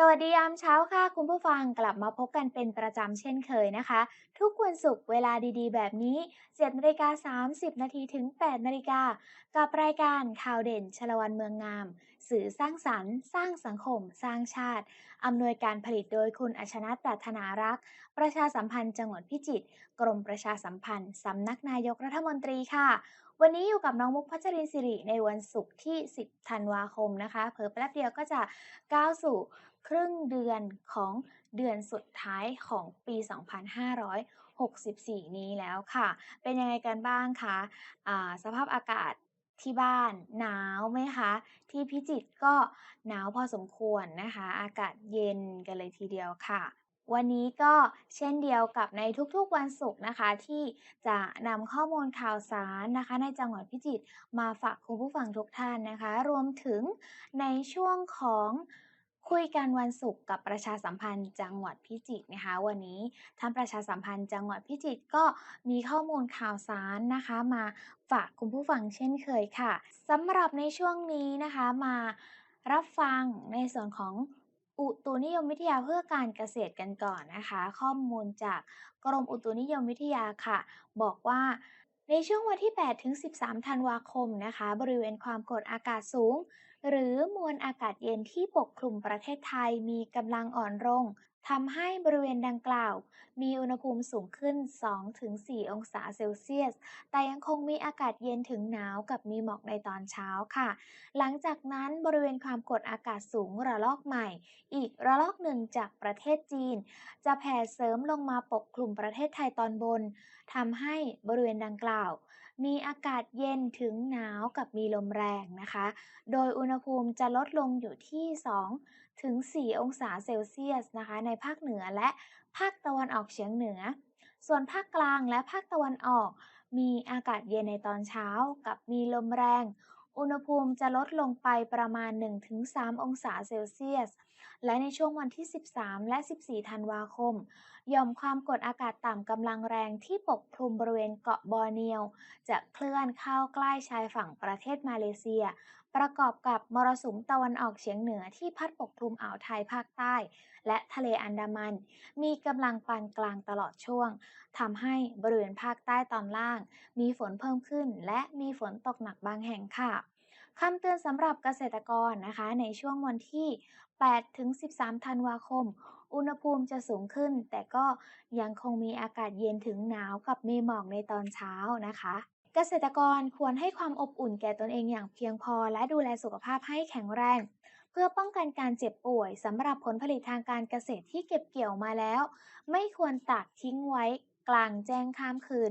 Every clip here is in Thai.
สวัสดียามเช้าค่ะ คุณผู้ฟังกลับมาพบกันเป็นประจำเช่นเคยนะคะ ทุกวันศุกร์เวลาดีๆ แบบนี้7นาฬิกา30 นาทีถึง 8 นาฬิกา กับรายการข่าวเด่นชาลวันเมืองงาม สื่อสร้างสรรค์ สร้างสังคม สร้างชาติ อำนวยการผลิตโดยคุณอัชนัทปรารถนารักษ์ประชาสัมพันธ์จังหวัดพิจิตรกรมประชาสัมพันธ์สำนักนายกรัฐมนตรีค่ะ วันนี้อยู่กับน้องมุกพัชรินสิริในวันศุกร์ที่ 10 ธันวาคมนะคะเผลอแป๊บเดียวก็จะก้าวสู่ครึ่งเดือนของเดือนสุดท้ายของปี 2564 นี้แล้วค่ะ เป็นยังไงกันบ้างคะสภาพอากาศที่บ้านหนาวไหมคะ ที่พิจิตรก็หนาวพอสมควรนะคะ อากาศเย็นกันเลยทีเดียวค่ะ วันนี้ก็เช่นเดียวกับในทุกๆวันศุกร์นะคะที่จะนำข้อมูลข่าวสารนะคะ ในจังหวัดพิจิตรมาฝากคุณผู้ฟังทุกท่านนะคะ รวมถึงในช่วงของคุยกันวันศุกร์กับประชาสัมพันธ์จังหวัดพิจิตรนะคะ วันนี้ท่านประชาสัมพันธ์จังหวัดพิจิตรก็มีข้อมูลข่าวสารนะคะ มาฝากคุณผู้ฟังเช่นเคยค่ะสำหรับในช่วงนี้นะคะมารับฟังในส่วนของ อุตุนิยมวิทยาเพื่อการเกษตรกันก่อนนะคะ ข้อมูลจากกรมอุตุนิยมวิทยาค่ะ บอกว่าในช่วงวันที่ 8 ถึง 13 ธันวาคมนะคะ บริเวณความกดอากาศสูง หรือมวลอากาศเย็นที่ปกคลุมประเทศไทยมีกำลังอ่อนลง ทำให้บริเวณดังกล่าว มีอุณหภูมิสูงขึ้น 2-4 องศาเซลเซียส แต่ยังคงมีอากาศเย็นถึงหนาวกับมีหมอกในตอนเช้าค่ะ หลังจากนั้นบริเวณความกดอากาศสูงระลอกใหม่ อีกระลอกหนึ่งจากประเทศจีน จะแผ่เสริมลงมาปกคลุมประเทศไทยตอนบนทำให้บริเวณดังกล่าว มีอากาศเย็นถึงหนาวกับมีลมแรงนะคะ โดยอุณหภูมิจะลดลงอยู่ที่ 2 ถึง 4 องศาเซลเซียสนะคะ ในภาคเหนือและภาคตะวันออกเฉียงเหนือ ส่วนภาคกลางและภาคตะวันออก มีอากาศเย็นในตอนเช้ากับมีลมแรง อุณหภูมิจะลดลงไปประมาณ 1-3 องศาเซลเซียส และในช่วงวันที่ 13 และ 14 ธันวาคมหย่อมความกดอากาศต่ำกำลังแรงที่ปกคลุมบริเวณเกาะบอร์เนียว จะเคลื่อนเข้าใกล้ชายฝั่งประเทศมาเลเซีย ประกอบกับมรสุมตะวันออกเฉียงเหนือที่พัดปกคลุมอ่าวไทยภาคใต้ และทะเลอันดามัน มีกำลังปานกลางตลอดช่วงทำให้บริเวณภาคใต้ตอนล่าง มีฝนเพิ่มขึ้น และมีฝนตกหนักบางแห่งค่ะคำเตือนสำหรับเกษตรกรนะคะ ในช่วงวันที่ 8 ถึง 13 ธันวาคม อุณหภูมิจะสูงขึ้น แต่ก็ยังคงมีอากาศเย็นถึงหนาวกับมีหมอกในตอนเช้านะคะ เกษตรกรควรให้ความอบอุ่นแก่ตนเองอย่างเพียงพอ และดูแลสุขภาพให้แข็งแรง เพื่อป้องกันการเจ็บป่วยสำหรับผลผลิตทางการเกษตรที่เก็บเกี่ยวมาแล้ว ไม่ควรตากทิ้งไว้กลางแจ้งข้ามคืน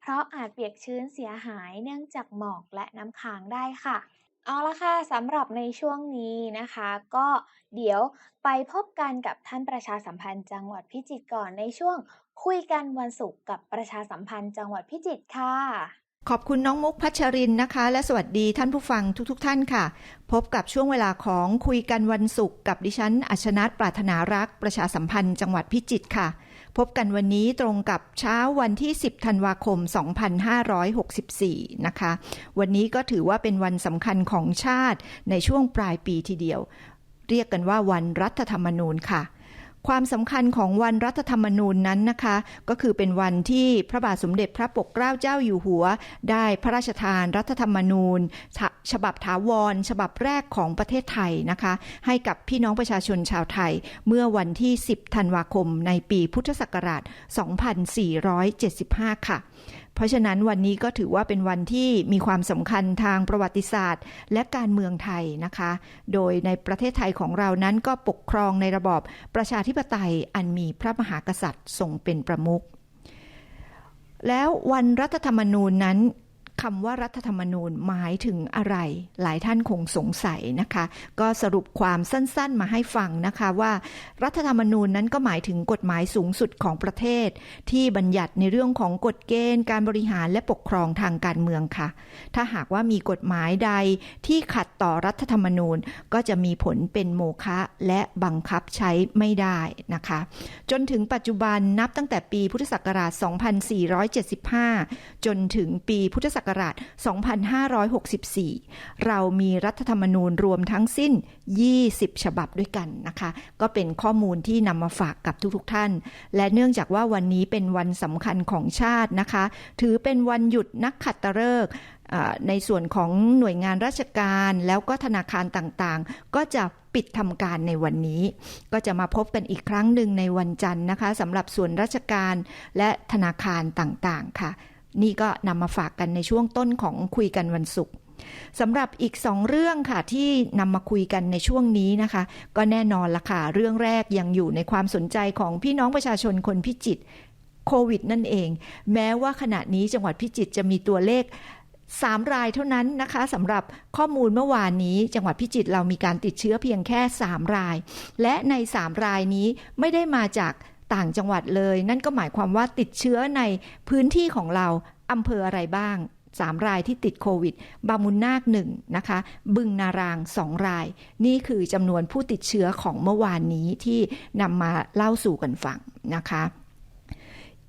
เพราะอาจเปียกชื้นเสียหายเนื่องจากหมอกและน้ำค้างได้ค่ะเอาละค่ะสำหรับในช่วงนี้นะคะ ก็เดี๋ยวไปพบกันกับท่านประชาสัมพันธ์จังหวัดพิจิตรก่อนในช่วงคุยกันวันศุกร์กับประชาสัมพันธ์จังหวัดพิจิตรค่ะ ขอบคุณน้องมุกพัชรินนะคะ และสวัสดีท่านผู้ฟังทุกๆทท่านค่ะ พบกับช่วงเวลาของคุยกันวันศุกร์กับดิฉันอัชนัทปรารถนารักประชาสัมพันธ์จังหวัดพิจิตรค่ะ พบกันวันนี้ตรงกับเช้าวันที่ 10 ธันวาคม 2564 นะคะ วันนี้ก็ถือว่าเป็นวันสำคัญของชาติในช่วงปลายปีทีเดียว เรียกกันว่าวันรัฐธรรมนูญค่ะ ความสำคัญของวันรัฐธรรมนูญนั้นนะคะ ก็คือเป็นวันที่พระบาทสมเด็จพระปกเกล้าเจ้าอยู่หัว ได้พระราชทานรัฐธรรมนูญ ฉบับถาวร ฉบับแรกของประเทศไทยนะคะ ให้กับพี่น้องประชาชนชาวไทย เมื่อวันที่ 10 ธันวาคมในปีพุทธศักราช 2475 ค่ะ เพราะฉะนั้นวันนี้ก็ถือว่าเป็นวันที่มีความสำคัญทางประวัติศาสตร์ และการเมืองไทยนะคะ โดยในประเทศไทยของเรานั้นก็ปกครองในระบอบประชาธิปไตยอันมีพระมหากษัตริย์ทรงเป็นประมุขแล้ววันรัฐธรรมนูญนั้น คำว่ารัฐธรรมนูญหมายถึงอะไร หลายท่านคงสงสัยนะคะ ก็สรุปความสั้นๆมาให้ฟังนะคะว่า รัฐธรรมนูญนั้นก็หมายถึงกฎหมายสูงสุดของประเทศ ที่บัญญัติในเรื่องของกฎเกณฑ์ การบริหารและปกครองทางการเมืองค่ะ ถ้าหากว่ามีกฎหมายใดที่ขัดต่อรัฐธรรมนูญก็จะมีผลเป็นโมฆะและบังคับใช้ไม่ได้นะคะ จนถึงปัจจุบันนับตั้งแต่ปีพุทธศักราช 2475 จนถึงปีพุทธศักราช 2564 เรามีรัฐธรรมนูญรวมทั้งสิ้น 20 ฉบับด้วยกันนะคะ ก็เป็นข้อมูลที่นำมาฝากกับทุกๆท่าน และเนื่องจากว่าวันนี้เป็นวันสำคัญของชาตินะคะ ถือเป็นวันหยุดนักขัตฤกษ์ในส่วนของหน่วยงานราชการแล้วก็ธนาคารต่างๆ ก็จะปิดทำการในวันนี้ ก็จะมาพบกันอีกครั้งหนึ่งในวันจันทร์นะคะสำหรับส่วนราชการและธนาคารต่างๆค่ะ นี่ก็นำมาฝากกันในช่วงต้นของคุยกันวันศุกร์สำหรับอีกสองเรื่องค่ะที่นำมาคุยกันในช่วงนี้นะคะ ก็แน่นอนละค่ะ เรื่องแรกยังอยู่ในความสนใจของพี่น้องประชาชนคนพิจิตโควิดนั่นเอง แม้ว่าขณะนี้จังหวัดพิจิตจะมีตัวเลข3รายเท่านั้นนะคะสำหรับข้อมูลเมื่อวานนี้ จังหวัดพิจิตรเรามีการติดเชื้อเพียงแค่ 3 ราย และใน 3 รายนี้ไม่ได้มาจาก ต่างจังหวัดเลย นั่นก็หมายความว่าติดเชื้อในพื้นที่ของเราอำเภออะไรบ้าง3รายที่ติดโควิด บามุนนาคหนึ่งนะคะ บึงนารางสองราย นี่คือจำนวนผู้ติดเชื้อของเมื่อวานนี้ที่นำมาเล่าสู่กันฟังนะคะ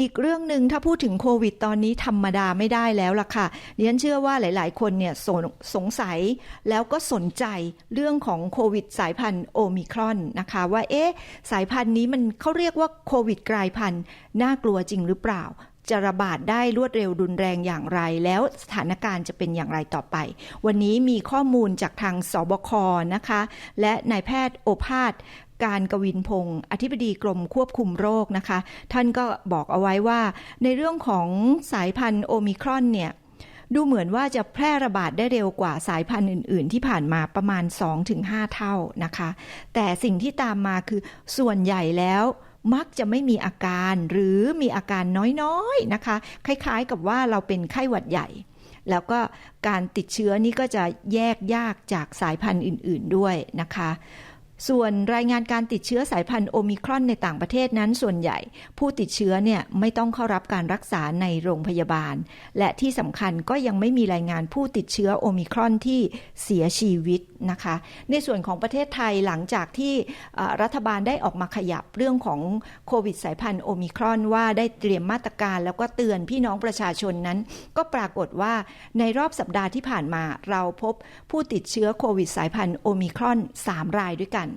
อีกเรื่องหนึ่งถ้าพูดถึงโควิดตอนนี้ธรรมดาไม่ได้แล้วล่ะค่ะดิฉันเชื่อว่าหลายๆ คนเนี่ยสงสงสัยแล้วก็สนใจเรื่องของโควิดสายพันธุ์โอมิครอนนะคะ ว่าเอ๊ะสายพันธุ์นี้มันเขาเรียกว่าโควิดกลายพันธุ์น่ากลัวจริงหรือเปล่าจะระบาดได้รวดเร็วรุนแรงอย่างไร แล้วสถานการณ์จะเป็นอย่างไรต่อไป วันนี้มีข้อมูลจากทางสบคนะคะ และนายแพทย์โอภาส การกวินพงศ์อธิบดีกรมควบคุมโรคนะคะ ท่านก็บอกเอาไว้ว่า ในเรื่องของสายพันธุ์โอมิครอนเนี่ยดูเหมือนว่าจะแพร่ระบาดได้เร็วกว่าสายพันธุ์อื่น ๆ ที่ผ่านมาประมาณ 2-5 เท่านะคะ แต่สิ่งที่ตามมาคือส่วนใหญ่แล้วมักจะไม่มีอาการหรือมีอาการน้อย ๆ นะคะ คล้าย ๆ กับว่าเราเป็นไข้หวัดใหญ่ แล้วก็การติดเชื้อนี้ก็จะแยกยากจากสายพันธุ์อื่น ๆ ด้วยนะคะ ส่วนรายงานการติดเชื้อสายพันธุ์โอมิครอนในต่างประเทศนั้นส่วนใหญ่ ผู้ติดเชื้อเนี่ยไม่ต้องเข้ารับการรักษาในโรงพยาบาล และที่สำคัญก็ยังไม่มีรายงานผู้ติดเชื้อโอมิครอนที่เสียชีวิตนะคะ ในส่วนของประเทศไทยหลังจากที่รัฐบาลได้ออกมาขยับเรื่องของโควิดสายพันธุ์โอมิครอนว่าได้เตรียมมาตรการแล้วก็เตือนพี่น้องประชาชนนั้น ก็ปรากฏว่าในรอบสัปดาห์ที่ผ่านมาเราพบผู้ติดเชื้อโควิดสายพันธุ์โอมิครอน 3 รายด้วยกัน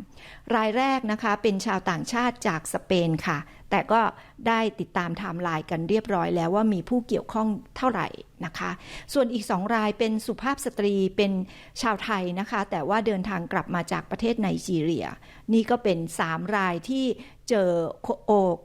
รายแรกนะคะเป็นชาวต่างชาติจากสเปนค่ะ แต่ก็ได้ติดตามไทม์ไลน์กันเรียบร้อยแล้วว่ามีผู้เกี่ยวข้องเท่าไหร่นะคะ ส่วนอีก2รายเป็นสุภาพสตรีเป็นชาวไทยนะคะ แต่ว่าเดินทางกลับมาจากประเทศไนจีเรีย นี่ก็เป็น3รายที่เจอ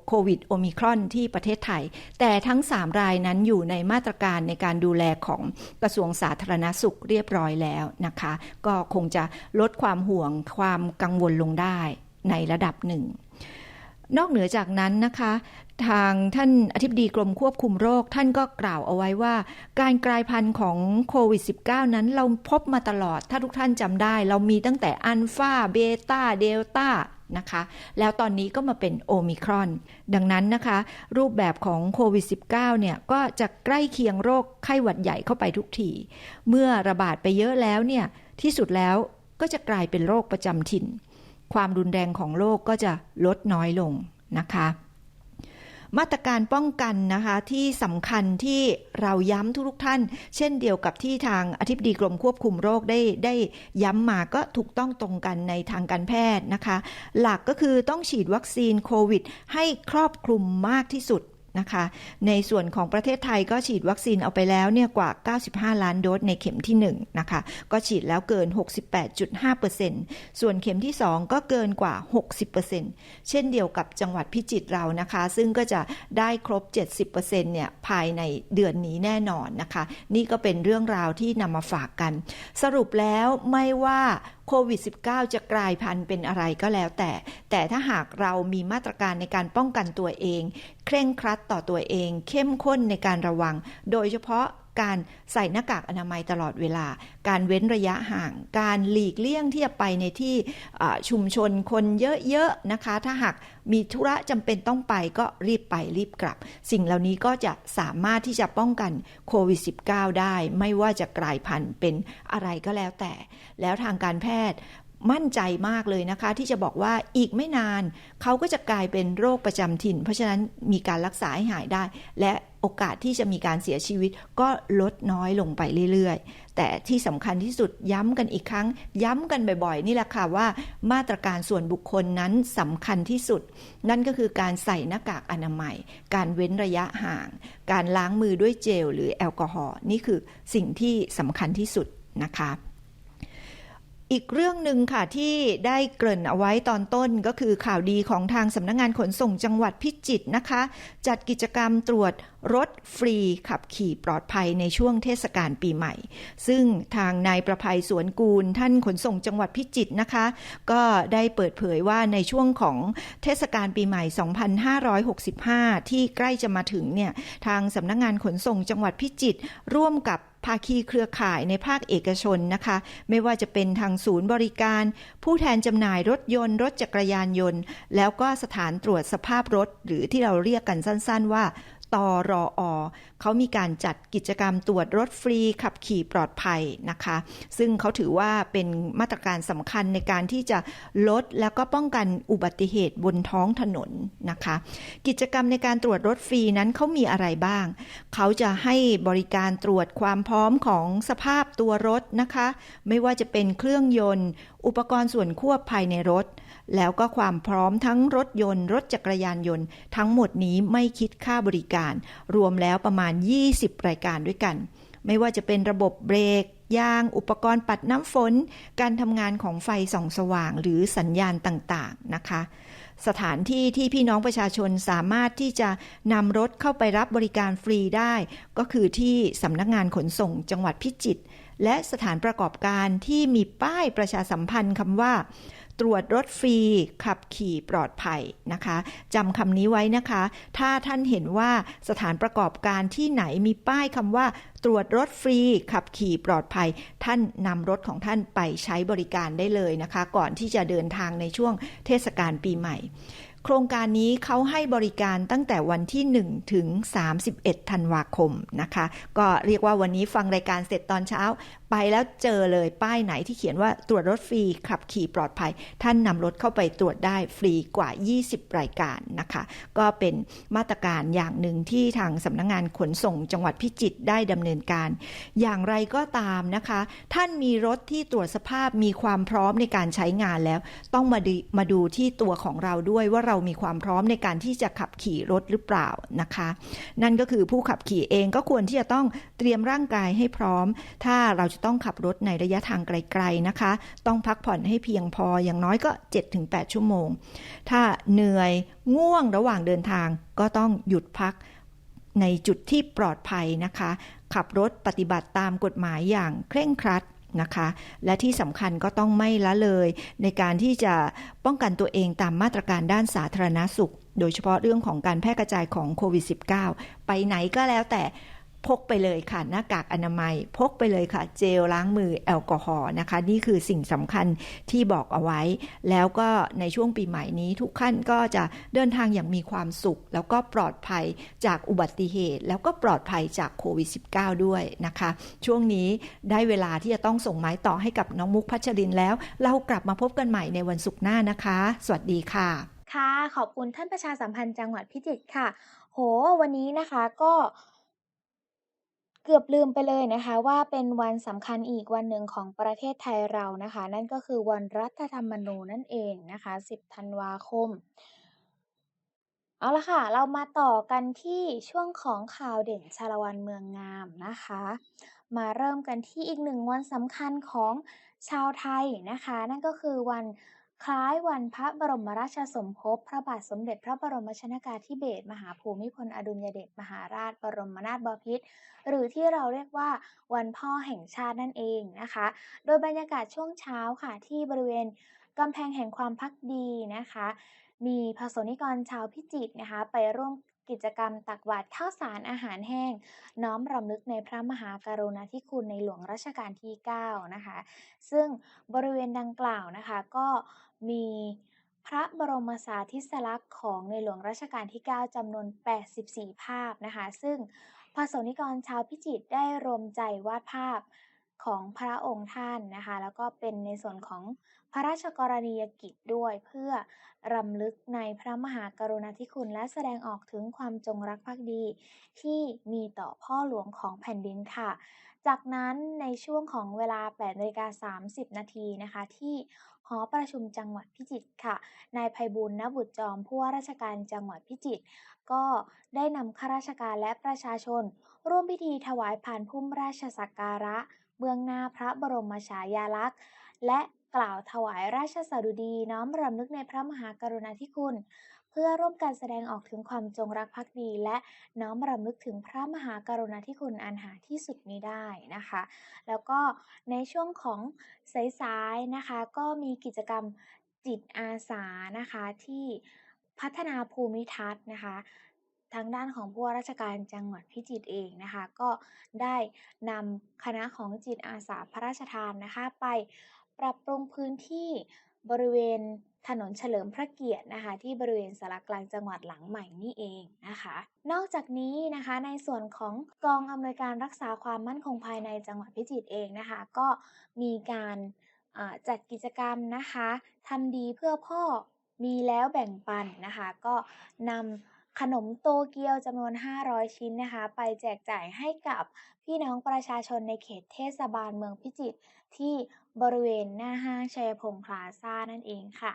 โควิดโอมิครอนที่ประเทศไทย แต่ทั้ง3รายนั้นอยู่ในมาตรการในการดูแลของกระทรวงสาธารณสุขเรียบร้อยแล้วนะคะ ก็คงจะลดความห่วงความกังวลลงได้ในระดับหนึ่ง นอกเหนือจากนั้นนะคะ ทางท่านอธิบดีกรมควบคุมโรค ท่านก็กล่าวเอาไว้ว่า การกลายพันธุ์ของโควิด -19 นั้นเราพบมาตลอด ถ้าทุกท่านจำได้ เรามีตั้งแต่อัลฟาเบต้าเดลต้านะคะ แล้วตอนนี้ก็มาเป็นโอมิครอน ดังนั้นนะคะ รูปแบบของโควิด -19 เนี่ย ก็จะใกล้เคียงโรคไข้หวัดใหญ่เข้าไปทุกที เมื่อระบาดไปเยอะแล้วเนี่ย ที่สุดแล้วก็จะกลายเป็นโรคประจำถิ่น ความรุนแรงของโรคก็จะลดน้อยลงนะคะ มาตรการป้องกันนะคะที่สำคัญที่เราย้ำทุกๆท่าน เช่นเดียวกับที่ทางอธิบดีกรมควบคุมโรคได้ได้ย้ำมาก็ถูกต้องตรงกันในทางการแพทย์นะคะ หลักก็คือต้องฉีดวัคซีนโควิด ให้ครอบคลุมมากที่สุด นะคะ ในส่วนของประเทศไทยก็ฉีดวัคซีนเอาไปแล้วเนี่ยกว่า 95 ล้านโดสในเข็มที่ 1 นะคะ ก็ฉีดแล้วเกิน 68.5%ส่วนเข็มที่ 2 ก็เกินกว่า 60%เช่นเดียวกับจังหวัดพิจิตรเรานะคะ ซึ่งก็จะได้ครบ 70%เนี่ยภายในเดือนนี้แน่นอนนะคะ นี่ก็เป็นเรื่องราวที่นำมาฝากกัน สรุปแล้วไม่ว่า โควิด -19 จะกลายพันธุ์เป็นอะไรก็แล้วแต่ แต่ถ้าหากเรามีมาตรการในการป้องกันตัวเอง เคร่งครัดต่อตัวเอง เข้มข้นในการระวัง โดยเฉพาะ การใส่หน้ากากอนามัยตลอดเวลา การเว้นระยะห่าง การหลีกเลี่ยงที่จะไปในที่ชุมชนคนเยอะๆนะคะ ถ้าหากมีธุระจำเป็นต้องไปก็รีบไปรีบกลับ สิ่งเหล่านี้ก็จะสามารถที่จะป้องกันโควิด -19 ได้ ไม่ว่าจะกลายพันธุ์เป็นอะไรก็แล้วแต่ แล้วทางการแพทย์ มั่นใจมากเลยนะคะ ที่จะบอกว่าอีกไม่นาน เขาก็จะกลายเป็นโรคประจำถิ่น เพราะฉะนั้นมีการรักษาให้หายได้ และโอกาสที่จะมีการเสียชีวิตก็ลดน้อยลงไปเรื่อยๆ แต่ที่สำคัญที่สุดย้ำกันอีกครั้ง ย้ำกันบ่อยๆ นี่แหละค่ะว่ามาตรการส่วนบุคคลนั้นสำคัญที่สุด นั่นก็คือการใส่หน้ากากอนามัย การเว้นระยะห่าง การล้างมือด้วยเจลหรือแอลกอฮอล์นี่คือสิ่งที่สำคัญที่สุดนะคะ อีกเรื่องหนึ่งค่ะที่ได้เกริ่นเอาไว้ตอนต้นก็คือข่าวดีของทางสำนักงงานขนส่งจังหวัดพิจิตรนะคะ จัดกิจกรรมตรวจรถฟรีขับขี่ปลอดภัยในช่วงเทศกาลปีใหม่ ซึ่งทางนายประภัยสวนกูล ท่านขนส่งจังหวัดพิจิตรนะคะ ก็ได้เปิดเผยว่าในช่วงของเทศกาลปีใหม่ 2565 ที่ใกล้จะมาถึงเนี่ยทางสำนักงงานขนส่งจังหวัดพิจิตรร่วมกับ ภาคีเครือข่ายในภาคเอกชนนะคะ ไม่ว่าจะเป็นทางศูนย์บริการ ผู้แทนจำหน่ายรถยนต์ รถจักรยานยนต์ แล้วก็สถานตรวจสภาพรถ หรือที่เราเรียกกันสั้น ๆ ว่า ตอรออเขามีการจัดกิจกรรมตรวจรถฟรีขับขี่ปลอดภัยนะคะ ซึ่งเขาถือว่าเป็นมาตรการสำคัญในการที่จะลดแล้วก็ป้องกันอุบัติเหตุบนท้องถนนนะคะ กิจกรรมในการตรวจรถฟรีนั้นเขามีอะไรบ้าง เขาจะให้บริการตรวจความพร้อมของสภาพตัวรถนะคะ ไม่ว่าจะเป็นเครื่องยนต์ อุปกรณ์ส่วนควบภายในรถ แล้วก็ความพร้อมทั้งรถยนต์ รถจักรยานยนต์ ทั้งหมดนี้ไม่คิดค่าบริการ รวมแล้วประมาณ 20 รายการด้วยกัน ไม่ว่าจะเป็นระบบเบรกยาง อุปกรณ์ปัดน้ำฝน การทำงานของไฟส่องสว่างหรือสัญญาณต่างๆนะคะ สถานที่ที่พี่น้องประชาชนสามารถที่จะนำรถเข้าไปรับบริการฟรีได้ ก็คือที่สำนักงานขนส่งจังหวัดพิจิตรและสถานประกอบการที่มีป้ายประชาสัมพันธ์คำว่า ตรวจรถฟรี ขับขี่ปลอดภัยนะคะจำคำนี้ไว้นะคะ ถ้าท่านเห็นว่าสถานประกอบการที่ไหนมีป้ายคำว่า ตรวจรถฟรี ขับขี่ปลอดภัย ท่านนำรถของท่านไปใช้บริการได้เลยนะคะ ก่อนที่จะเดินทางในช่วงเทศกาลปีใหม่ โครงการนี้เขาให้บริการตั้งแต่วันที่ 1 ถึง 31 ธันวาคมนะคะ ก็เรียกว่าวันนี้ฟังรายการเสร็จตอนเช้า ไปแล้วเจอเลยป้ายไหนที่เขียนว่าตรวจรถฟรีขับขี่ปลอดภัย ท่านนำรถเข้าไปตรวจได้ฟรีกว่า 20 รายการนะคะ ก็เป็นมาตรการอย่างหนึ่งที่ทางสำนักงงานขนส่งจังหวัดพิจิตรได้ดำเนินการ อย่างไรก็ตามนะคะ ท่านมีรถที่ตรวจสภาพมีความพร้อมในการใช้งานแล้ว ต้องมาดูมาดูที่ตัวของเราด้วยว่าเรามีความพร้อมในการที่จะขับขี่รถหรือเปล่านะคะ นั่นก็คือผู้ขับขี่เองก็ควรที่จะต้องเตรียมร่างกายให้พร้อม ถ้าเราจะต้องขับรถในระยะทางไกลๆนะคะ ต้องพักผ่อนให้เพียงพออย่างน้อยก็ 7-8 ชั่วโมง ถ้าเหนื่อยง่วงระหว่างเดินทางก็ต้องหยุดพักในจุดที่ปลอดภัยนะคะ ขับรถปฏิบัติตามกฎหมายอย่างเคร่งครัดนะคะ และที่สำคัญก็ต้องไม่ละเลย ในการที่จะป้องกันตัวเองตามมาตรการด้านสาธารณสุข โดยเฉพาะเรื่องของการแพร่กระจายของโควิด -19 ไปไหนก็แล้วแต่ พกไปเลยค่ะหน้ากากอนามัย พกไปเลยค่ะ เจลล้างมือแอลกอฮอล์นะคะ นี่คือสิ่งสำคัญที่บอกเอาไว้ แล้วก็ในช่วงปีใหม่นี้ทุกท่านก็จะเดินทางอย่างมีความสุข แล้วก็ปลอดภัยจากอุบัติเหตุ แล้วก็ปลอดภัยจากโควิด -19 ด้วยนะคะ ช่วงนี้ได้เวลาที่จะต้องส่งไม้ต่อให้กับน้องมุกพัชรินแล้ว เรากลับมาพบกันใหม่ในวันศุกร์หน้านะคะ สวัสดีค่ะ ค่ะ ขอบคุณท่านประชาสัมพันธ์จังหวัดพิจิตรค่ะ โห วันนี้นะคะก็ เกือบลืมไปเลยนะคะ ว่าเป็นวันสำคัญอีกวันหนึ่งของประเทศไทยเรานะคะ นั่นก็คือวันรัฐธรรมนูญนั่นเองนะคะ 10 ธันวาคม เอาละค่ะ เรามาต่อกันที่ช่วงของข่าวเด่นชาละวันเมืองงามนะคะ มาเริ่มกันที่อีกหนึ่งวันสำคัญของชาวไทยนะคะ นั่นก็คือวัน คล้ายวันพระบรมราชสมภพพระบาทสมเด็จพระบรมชนกาธิเบศรมหาภูมิพลอดุลยเดชมหาราช บรมนาถบพิตรหรือที่เราเรียกว่าวันพ่อแห่งชาตินั่นเองนะคะ โดยบรรยากาศช่วงเช้าค่ะที่บริเวณกำแพงแห่งความพักดีนะคะ มีพระสนิกรชาวพิจิตรนะคะ ไปร่วมกิจกรรมตักบาตรข้าวสารอาหารแห้ง น้อมรำลึกในพระมหากรุณาธิคุณในหลวงรัชกาลที่ 9 นะคะ ซึ่งบริเวณดังกล่าวนะคะก็ มีพระบรมสาธิสลักษณ์ของในหลวงรัชกาลที่ 9จำนวน 84 ภาพนะคะ ซึ่งพระสงฆ์นิกรชาวพิจิตรได้รวมใจวาดภาพของพระองค์ท่านนะคะ แล้วก็เป็นในส่วนของพระราชกรณียกิจด้วย เพื่อรำลึกในพระมหากรุณาธิคุณและแสดงออกถึงความจงรักภักดีที่มีต่อพ่อหลวงของแผ่นดินค่ะ จากนั้นในช่วงของเวลา8นาฬิกา30 นาทีนะคะ ที่หอประชุมจังหวัดพิจิตรค่ะ นายไพบูลย์ณบุตรจอมผู้ว่าราชการจังหวัดพิจิตรก็ได้นำข้าราชการและประชาชน ร่วมพิธีถวายผ่านพุ่มราชสักการะ เบื้องหน้าพระบรมฉายาลักษณ์ และกล่าวถวายราชสดุดีน้อมรำลึกในพระมหากรุณาธิคุณ พื่อร่วมกันแสดงออกถึงความจงรักภักดี และน้อมรำลึกถึงพระมหากรุณาธิคุณอันหาที่สุดมิได้นะคะ แล้วก็ในช่วงของสายๆนะคะ ก็มีกิจกรรมจิตอาสานะคะที่พัฒนาภูมิทัศน์นะคะทางด้านของผู้ว่าราชการจังหวัดพิจิตรเองนะคะ ก็ได้นำคณะของจิตอาสาพระราชทานนะคะ ไปปรับปรุงพื้นที่บริเวณ ถนนเฉลิมพระเกียรตินะคะ ที่บริเวณสารกลางจังหวัดหลังใหม่นี่เองนะคะ นอกจากนี้นะคะในส่วนของกองอำนวยการรักษาความมั่นคงภายในจังหวัดพิจิตรเองนะคะ ก็มีการจัดกิจกรรมนะคะทำดีเพื่อพ่อมีแล้วแบ่งปันนะคะ ก็นำขนมโตเกียวจำนวน 500 ชิ้นนะคะ ไปแจกจ่ายให้กับพี่น้องประชาชนในเขตเทศบาลเมืองพิจิตรที่บริเวณหน้าห้างชัยพงษ์พลาซ่านั่นเองค่ะ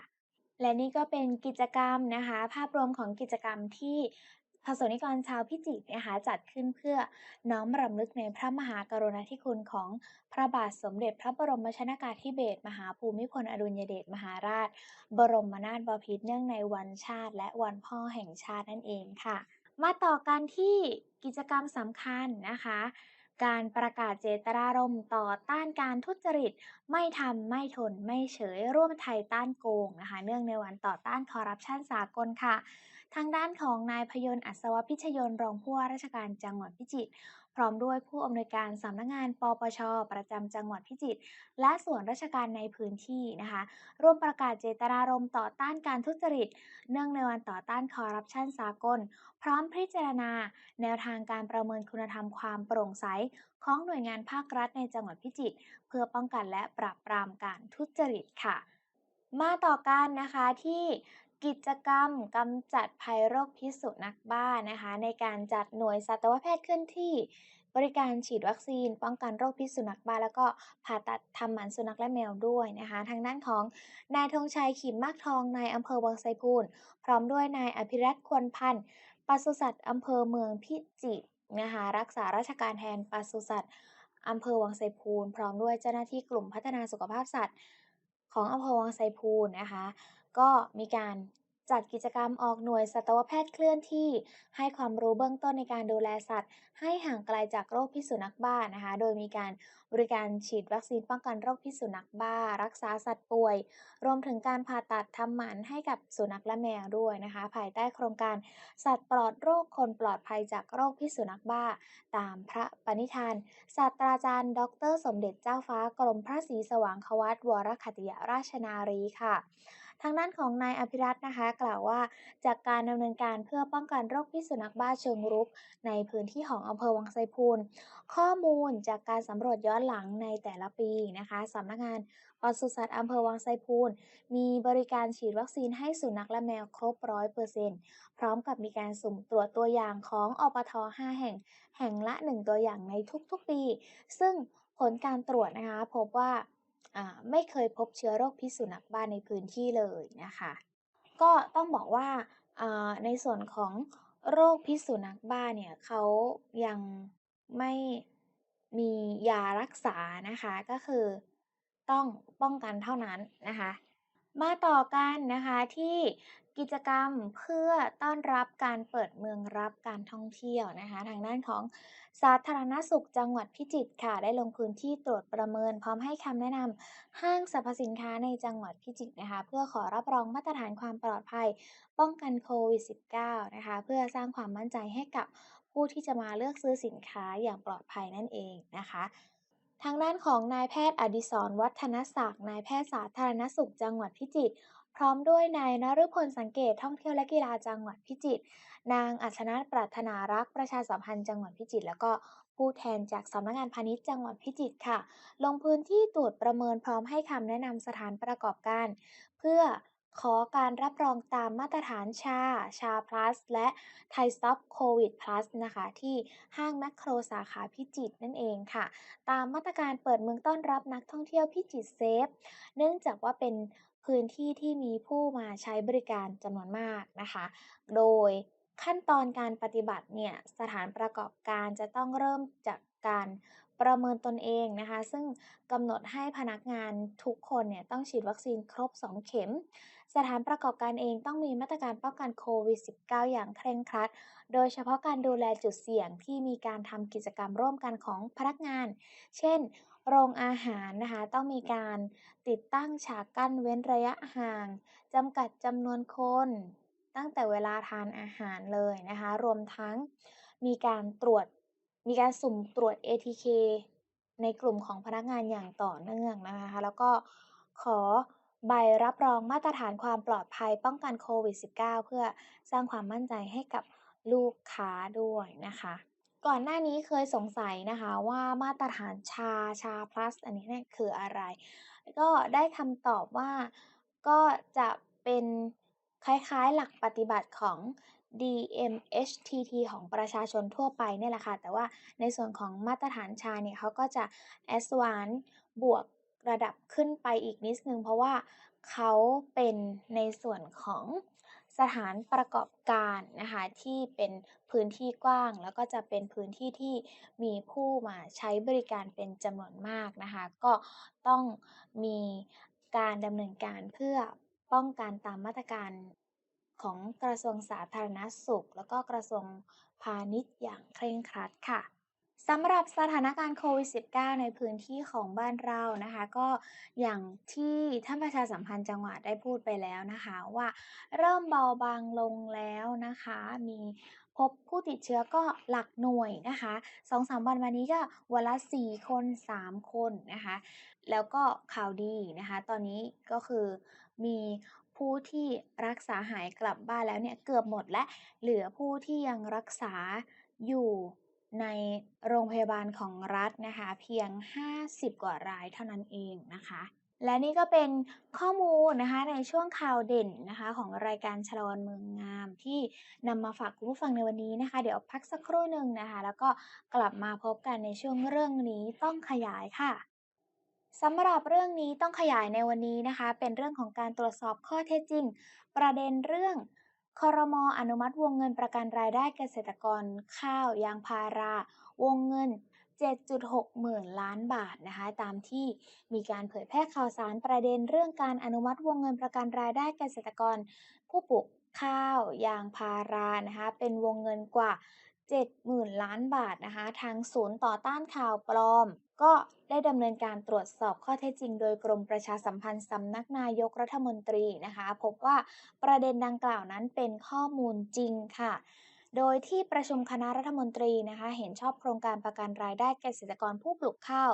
และนี่ก็เป็นกิจกรรมนะคะ ภาพรวมของกิจกรรมที่พระสงฆ์นิกรชาวพิจิตรนะคะจัดขึ้นเพื่อน้อมรำลึกในพระมหากรุณาธิคุณของพระบาทสมเด็จพระบรมชนากาธิเบศรมหาภูมิพลอดุลยเดชมหาราช บรมนาถบพิตรเนื่องในวันชาติ และวันพ่อแห่งชาตินั่นเองค่ะ มาต่อกันที่กิจกรรมสำคัญนะคะ การประกาศเจตนารมณ์ต่อต้านการทุจริต ไม่ทำไม่ทนไม่เฉยร่วมไทยต้านโกงนะคะ เนื่องในวันต่อต้านคอร์รัปชันสากลค่ะ ทางด้านของนายพยนต์อัศวพิชยนรองผู้ว่าราชการจังหวัดพิจิตรพร้อมด้วยผู้อำนวยการสำนักงานปปช ประจำจังหวัดพิจิตรและส่วนราชการในพื้นที่นะคะร่วมประกาศเจตนารมณ์ต่อต้านการทุจริต เนื่องในวันต่อต้านคอร์รัปชันสากล พร้อมพิจารณา แนวทางการประเมินคุณธรรมความโปร่งใสของหน่วยงานภาครัฐในจังหวัดพิจิตรเพื่อป้องกันและปราบปรามการทุจริตค่ะ มาต่อกันนะคะที่ กิจกรรมกำจัดภัยโรคพิษสุนัขบ้านะคะ ในการจัดหน่วยสัตวแพทย์เคลื่อนที่บริการฉีดวัคซีน ป้องกันโรคพิษสุนัขบ้า แล้วก็ผ่าตัดทำหมันสุนัขและแมวด้วยนะคะ ทางด้านของนายธงชัยขิมมากทองนายอำเภอวังไซพูนพร้อมด้วยนายอภิรัตน์ควรพันธ์ปศุสัตว์อำเภอเมืองพิจิตรนะคะรักษาราชการแทนปศุสัตว์อำเภอวังไซพูนพร้อมด้วยเจ้าหน้าที่กลุ่มพัฒนาสุขภาพสัตว์ ของอำเภอวังไซพูนนะคะ ก็มีการจัดกิจกรรมออกหน่วยสัตวแพทย์เคลื่อนที่ ให้ความรู้เบื้องต้นในการดูแลสัตว์ ให้ห่างไกลจากโรคพิษสุนัขบ้านะคะ โดยมีการบริการฉีดวัคซีนป้องกันโรคพิษสุนัขบ้า รักษาสัตว์ป่วย รวมถึงการผ่าตัดทำหมันให้กับสุนัขและแมวด้วยนะคะ ภายใต้โครงการสัตว์ปลอดโรคคนปลอดภัยจากโรคพิษสุนัขบ้า ตามพระปณิธานศาสตราจารย์ ดร สมเด็จเจ้าฟ้ากรมพระศรีสว่างควัตวรคัตยราชนารีค่ะ ทางด้านของนายอภิรัตน์นะคะ กล่าวว่าจากการดำเนินการเพื่อป้องกันโรคพิษสุนัขบ้าเชิงรุก ในพื้นที่ของอำเภอวังไซพูนข้อมูลจากการสำรวจย้อนหลังในแต่ละปีนะคะสำนักงานปศุสัตว์อำเภอวังไซพูนมีบริการฉีดวัคซีนให้สุนัขและแมวครบร้อยเปอร์เซ็นต์พร้อมกับมีการสุ่มตรวจตัวอย่างของอปท 5 แห่ง แห่งละ 1 ตัวอย่างในทุกๆปี ซึ่งผลการตรวจนะคะพบว่า ไม่เคยพบเชื้อโรคพิษสุนัขบ้าในพื้นที่เลยนะคะ ก็ต้องบอกว่าอ่าในส่วนของโรคพิษสุนัขบ้าเนี่ยเขายังไม่มียารักษานะคะก็คือต้องป้องกันเท่านั้นนะคะ มาต่อกันนะคะที่ กิจกรรมเพื่อต้อนรับการเปิดเมืองรับการท่องเที่ยวนะคะ ทางด้านของสาธารณสุขจังหวัดพิจิตรค่ะ ได้ลงพื้นที่ตรวจประเมิน พร้อมให้คำแนะนำห้างสรรพสินค้าในจังหวัดพิจิตรนะคะ เพื่อขอรับรองมาตรฐานความปลอดภัย ป้องกันโควิด -19 นะคะ เพื่อสร้างความมั่นใจให้กับผู้ที่จะมาเลือกซื้อสินค้าอย่างปลอดภัยนั่นเองนะคะทางด้านของนายแพทย์อดิศรวัฒนศักดิ์นายแพทย์สาธารณสุขจังหวัดพิจิตร พร้อมด้วยนายนฤพลสังเกตท่องเที่ยวและกีฬาจังหวัดพิจิตร นางอัชนาปรารถนารักษ์ประชาสัมพันธ์จังหวัดพิจิตรแล้วก็ผู้แทนจากสำนักงานพาณิชย์จังหวัดพิจิตรค่ะ ลงพื้นที่ตรวจประเมินพร้อมให้คำแนะนำสถานประกอบการ เพื่อขอการรับรองตามมาตรฐานชา ชา plus และไทยสต็อปโควิด plus นะคะ ที่ห้างแมคโครสาขาพิจิตรนั่นเองค่ะ ตามมาตรการเปิดเมืองต้อนรับนักท่องเที่ยวพิจิตรเซฟ เนื่องจากว่าเป็น พื้นที่ที่มีผู้มาใช้บริการจำนวนมากนะคะ โดยขั้นตอนการปฏิบัติเนี่ยสถานประกอบการจะต้องเริ่มจากการประเมินตนเองนะคะ ซึ่งกำหนดให้พนักงานทุกคนเนี่ยต้องฉีดวัคซีนครบ 2 เข็ม สถานประกอบการเองต้องมีมาตรการป้องกันโควิด -19 อย่างเคร่งครัด โดยเฉพาะการดูแลจุดเสี่ยงที่มีการทำกิจกรรมร่วมกันของพนักงาน เช่น โรงอาหารนะคะ ต้องมีการติดตั้งฉากกั้นเว้นระยะห่างจำกัดจำนวนคน ตั้งแต่เวลาทานอาหารเลยนะคะ รวมทั้งมีการตรวจมีการสุ่มตรวจ ATK ในกลุ่มของพนักงานอย่างต่อเนื่องนะคะ แล้วก็ขอใบรับรองมาตรฐานความปลอดภัยป้องกันโควิด -19 เพื่อสร้างความมั่นใจให้กับลูกค้าด้วยนะคะ ก่อนหน้านี้เคยสงสัยนะคะว่ามาตรฐานชาชา plus อันนี้เนี่ยคืออะไร ก็ได้คำตอบว่าก็จะเป็นคล้ายๆหลักปฏิบัติของ DMHTT ของประชาชนทั่วไปเนี่ยแหละค่ะ แต่ว่าในส่วนของมาตรฐานชาเนี่ยเขาก็จะ advance บวกระดับขึ้นไปอีกนิดนึง เพราะว่าเขาเป็นในส่วนของ สถานประกอบการนะคะที่เป็นพื้นที่กว้าง แล้วก็จะเป็นพื้นที่ที่มีผู้มาใช้บริการเป็นจำนวนมากนะคะก็ต้องมีการดำเนินการเพื่อป้องกันตามมาตรการของกระทรวงสาธารณสุข แล้วก็กระทรวงพาณิชย์อย่างเคร่งครัดค่ะ สำหรับสถานการณ์โควิด -19 ในพื้นที่ของบ้านเรานะคะ ก็อย่างที่ท่านประชาสัมพันธ์จังหวัดได้พูดไปแล้วนะคะว่าเริ่มเบาบางลงแล้วนะคะ มีพบผู้ติดเชื้อก็หลักหน่วยนะคะ2-3วันมานี้ก็วันละ4คน3คนนะคะ แล้วก็ข่าวดีนะคะ ตอนนี้ก็คือมีผู้ที่รักษาหายกลับบ้านแล้วเนี่ยเกือบหมดและเหลือผู้ที่ยังรักษาอยู่ ในโรงพยาบาลของรัฐนะคะ เพียง 50 กว่ารายเท่านั้นเองนะคะ และนี่ก็เป็นข้อมูลนะคะในช่วงข่าวเด่นนะคะ ของรายการชลวันเมืองงามที่นำมาฝากคุณผู้ฟังในวันนี้นะคะ เดี๋ยวพักสักครู่หนึ่งนะคะ แล้วก็กลับมาพบกันในช่วงเรื่องนี้ต้องขยายค่ะสำหรับเรื่องนี้ต้องขยายในวันนี้นะคะ เป็นเรื่องของการตรวจสอบข้อเท็จจริง ประเด็นเรื่อง คอรมออนุมัติวงเงินประกันรายได้เกษตรกรข้าวยางพารา วงเงิน 7.6 หมื่นล้านบาทนะคะตามที่มีการเผยแพร่ข่าวสารประเด็นเรื่องการอนุมัติวงเงินประกันรายได้เกษตรกร ผู้ปลูกข้าวยางพารานะคะเป็นวงเงินกว่า 70,000 ล้านบาทนะคะทางศูนย์ต่อต้านข่าวปลอม ก็ได้ดำเนินการตรวจสอบข้อเท็จจริง โดยกรมประชาสัมพันธ์สำนักนายกรัฐมนตรีนะคะ พบว่าประเด็นดังกล่าวนั้นเป็นข้อมูลจริงค่ะ โดยที่ประชุมคณะรัฐมนตรีนะคะ เห็นชอบโครงการประกันรายได้เกษตรกรผู้ปลูกข้าว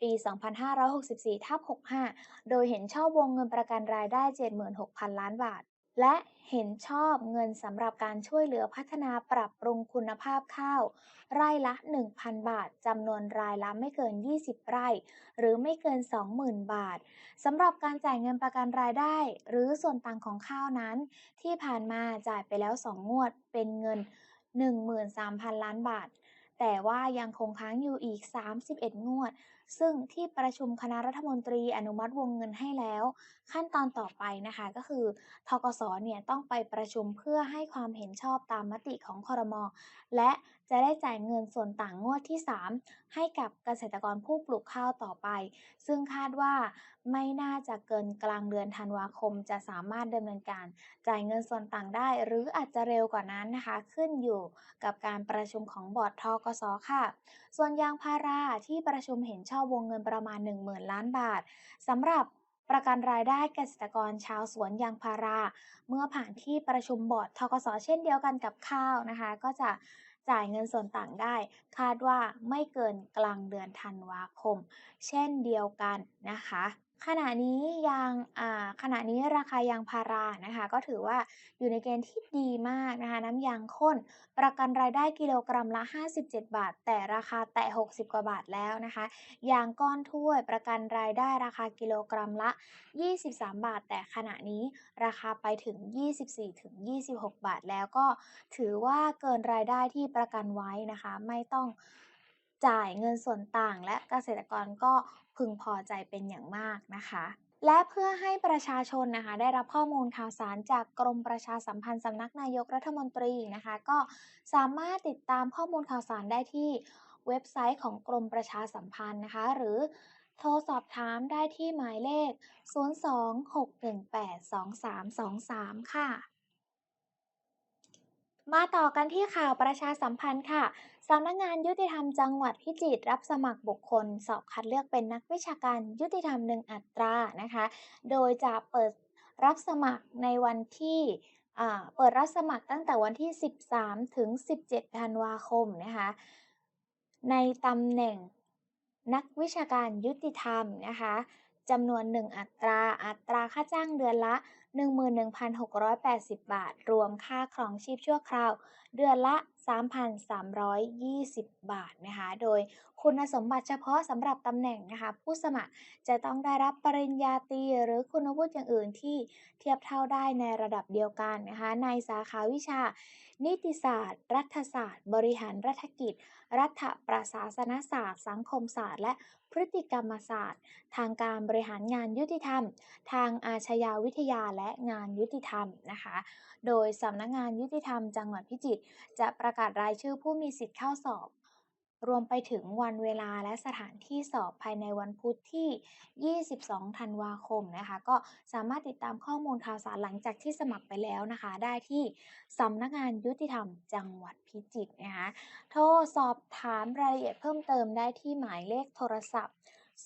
ปี 2564ทับ65 โดยเห็นชอบวงเงินประกันรายได้ 76,000 ล้านบาท และเห็นชอบเงินสำหรับการช่วยเหลือพัฒนาปรับปรุงคุณภาพข้าว ไร่ละ 1,000 บาทจำนวนรายละไม่เกิน 20 ไร่ หรือไม่เกิน 20,000 บาทสำหรับการจ่ายเงินประกันรายได้ หรือส่วนต่างของข้าวนั้น ที่ผ่านมาจ่ายไปแล้ว 2 งวด เป็นเงิน 13,000 ล้านบาท แต่ว่ายังคงค้างอยู่อีก 31 งวด ซึ่งที่ประชุมคณะรัฐมนตรีอนุมัติวงเงินให้แล้ว ขั้นตอนต่อไปนะคะก็คือทกสเนี่ยต้องไปประชุมเพื่อให้ความเห็นชอบตามมติของคอรมอและ จะได้จ่ายเงินส่วนต่างงวดที่ 3 ให้กับเกษตรกรผู้ปลูกข้าวต่อไป ซึ่งคาดว่าไม่น่าจะเกินกลางเดือนธันวาคม จะสามารถดำเนินการ จ่ายเงินส่วนต่างได้ หรืออาจจะเร็วกว่านั้นนะคะ ขึ้นอยู่กับการประชุมของบอร์ดทกสค่ะ ส่วนยางพาราที่ประชุมเห็นชอบวงเงินประมาณ 10,000 ล้านบาทสำหรับประกันรายได้เกษตรกรชาวสวนยางพารา เมื่อผ่านที่ประชุมบอร์ดทกสเช่นเดียวกันกับข้าวนะคะ ก็จะ จ่ายเงินส่วนต่างได้ คาดว่าไม่เกินกลางเดือนธันวาคม เช่นเดียวกันนะคะ ขณะนี้ยางขณะนี้ราคายางพารานะคะ ก็ถือว่าอยู่ในเกณฑ์ที่ดีมากนะคะน้ำยางข้น ประกันรายได้กิโลกรัมละ 57 บาท แต่ราคาแตะ 60 กว่าบาทแล้วนะคะ ยางก้อนถ้วยประกันรายได้ราคากิโลกรัมละ 23 บาท แต่ขณะนี้ราคาไปถึง 24-26 บาทแล้วก็ถือว่าเกินรายได้ที่ประกันไว้นะคะ ไม่ต้อง จ่ายเงินส่วนต่างและเกษตรกรก็พึงพอใจเป็นอย่างมากนะคะ และเพื่อให้ประชาชนนะคะ ได้รับข้อมูลข่าวสารจากกรมประชาสัมพันธ์สำนักนายกรัฐมนตรีนะคะ ก็สามารถติดตามข้อมูลข่าวสารได้ที่เว็บไซต์ของกรมประชาสัมพันธ์นะคะ หรือโทรสอบถามได้ที่หมายเลข 026182323 ค่ะ มาต่อกันที่ข่าวประชาสัมพันธ์ค่ะ สำนักงานยุติธรรมจังหวัดพิจิตรรับสมัครบุคคล สอบคัดเลือกเป็นนักวิชาการยุติธรรมหนึ่งอัตรานะคะ โดยจะเปิดรับสมัครในวันที่เปิดรับสมัครตั้งแต่วันที่ 13 ถึง 17 ธันวาคมนะคะ ในตำแหน่งนักวิชาการยุติธรรมนะคะ จำนวน 1 อัตรา อัตราค่าจ้างเดือนละ 11,680 บาท รวมค่าครองชีพชั่วคราว เดือนละ 3,320 บาทนะคะ โดยคุณสมบัติเฉพาะสำหรับตำแหน่งนะคะ ผู้สมัครจะต้องได้รับปริญญาตรีหรือคุณวุฒิอย่างอื่นที่เทียบเท่าได้ในระดับเดียวกันนะคะ ในสาขาวิชา นิติศาสตร์ รัฐศาสตร์ บริหารรัฐกิจ รัฐประศาสนศาสตร์ สังคมศาสตร์ และพฤติกรรมศาสตร์ ทางการบริหารงานยุติธรรม ทางอาชญาวิทยาและงานยุติธรรมนะคะ โดยสำนักงานยุติธรรมจังหวัดพิจิตรจะประกาศรายชื่อผู้มีสิทธิ์เข้าสอบ รวมไปถึงวันเวลาและสถานที่สอบภายในวันพุธที่ 22 ธันวาคมนะคะ ก็สามารถติดตามข้อมูลข่าวสารหลังจากที่สมัครไปแล้วนะคะ ได้ที่สำนักงานยุติธรรมจังหวัดพิจิตรนะคะ โทรสอบถามรายละเอียดเพิ่มเติมได้ที่หมายเลขโทรศัพท์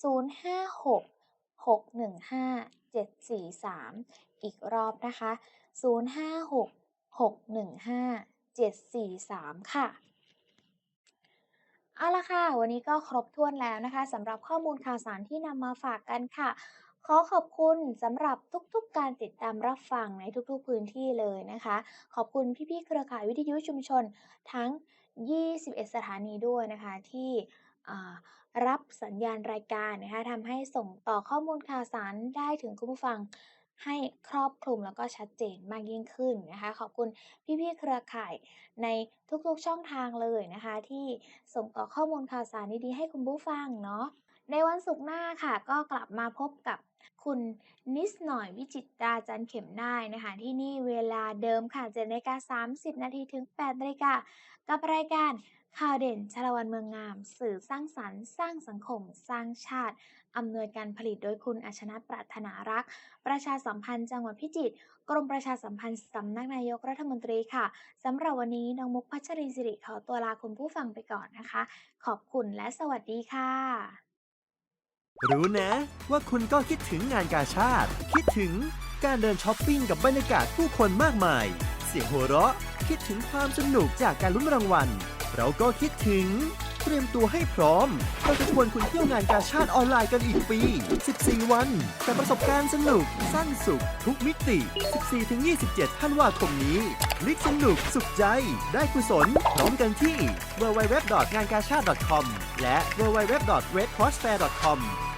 056 615 743 อีกรอบนะคะ 056 615 743 ค่ะ เอาละค่ะ วันนี้ก็ครบถ้วนแล้วนะคะสำหรับข้อมูลข่าวสารที่นำมาฝากกันค่ะ ขอขอบคุณสำหรับทุกๆ การติดตามรับฟังในทุกๆ พื้นที่เลยนะคะ ขอบคุณพี่ๆ เครือข่ายวิทยุชุมชนทั้ง 21 สถานีด้วยนะคะที่รับสัญญาณรายการนะคะทำให้ส่งต่อข้อมูลข่าวสารได้ถึงคุณผู้ฟัง ให้ครอบคลุมแล้วก็ชัดเจนมากยิ่งขึ้นนะคะ ขอบคุณพี่ๆเครือข่ายในทุกๆช่องทางเลยนะคะ ที่ส่งต่อข้อมูลข่าวสารดีๆให้คุณผู้ฟังเนาะในวันศุกร์หน้าค่ะ ก็กลับมาพบกับคุณนิดหน่อยวิจิตราจันเข็มได้นะคะ ที่นี่เวลาเดิมค่ะ7นาฬิกา30 นาทีถึง8นาฬิกากับรายการข่าวเด่นชาละวันเมืองงาม สื่อสร้างสรรค์ สร้างสังคม สร้างชาติ อำนวยการผลิตโดยคุณอัชนะปรารถนารักษ์ประชาสัมพันธ์จังหวัดพิจิตรกรมประชาสัมพันธ์สำนักนายกรัฐมนตรีค่ะสำหรับวันนี้น้องมุกพัชรีสิริขอตัวลาคุณผู้ฟังไปก่อนนะคะ ขอบคุณและสวัสดีค่ะ รู้นะ ว่าคุณก็คิดถึงงานกาชาติ คิดถึงการเดินช้อปปิ้งกับบรรยากาศผู้คนมากมาย เสียงหัวเราะ คิดถึงความสนุกจากการลุ้นรางวัล เราก็คิดถึง เตรียมตัวให้พร้อม เราจะชวนคุณเที่ยวงานกาชาติออนไลน์กันอีกปี 14 วัน แต่ประสบการณ์สนุก สั้นสุข ทุกมิติ 14-27ธันวาคมนี้คลิกสนุกสุขใจ ได้กุศลพร้อมกันที่ www.ngankashat.com และ www.redcrossfair.com